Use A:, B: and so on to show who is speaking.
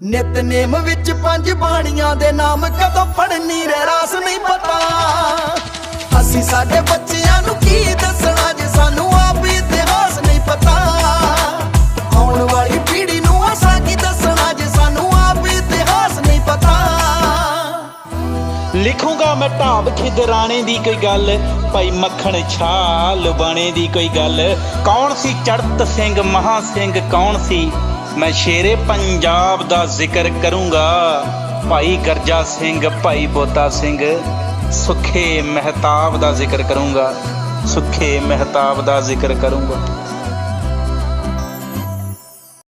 A: ਨਿਤਨੇਮ ਵਿੱਚ ਪੰਜ ਬਾਣੀਆਂ ਦੇ ਨਾਮ ਕਦੋਂ ਪੜਨੀ ਰੇ ਰਾਸ ਨਹੀਂ ਪਤਾ। ਅਸੀਂ ਸਾਡੇ ਬੱਚਿਆਂ ਨੂੰ ਕੀ ਦੱਸਣਾ ਜੇ ਸਾਨੂੰ ਆਪ ਇਤਿਹਾਸ ਨਹੀਂ ਪਤਾ। ਆਉਣ ਵਾਲੀ ਪੀੜ੍ਹੀ ਨੂੰ ਅਸਾਂ ਕੀ ਦੱਸਣਾ ਜੇ ਸਾਨੂੰ ਆਪ ਇਤਿਹਾਸ ਨਹੀਂ ਪਤਾ।
B: ਲਿਖੂੰਗਾ ਮੈਂ ਢਾਬ ਖਿਦਰਾਣੇ ਦੀ ਕੋਈ ਗੱਲ, ਭਾਈ ਮੱਖਣ ਛਾਲ ਬਾਣੇ ਦੀ ਕੋਈ ਗੱਲ। ਕੌਣ ਸੀ ਚੜਤ ਸਿੰਘ, ਮਹਾ ਸਿੰਘ, ਕੌਣ ਸੀ ਮੈਂ ਸ਼ੇਰੇ ਪੰਜਾਬ ਦਾ ਜ਼ਿਕਰ ਕਰੂੰਗਾ। ਭਾਈ ਗਰਜਾ ਸਿੰਘ, ਭਾਈ ਬੋਤਾ ਸਿੰਘ, ਸੁਖੇ ਮਹਿਤਾਬ ਦਾ ਜ਼ਿਕਰ ਕਰੂੰਗਾ। ਸੁਖੇ ਮਹਿਤਾਬ ਦਾ ਜ਼ਿਕਰ ਕਰੂੰਗਾ।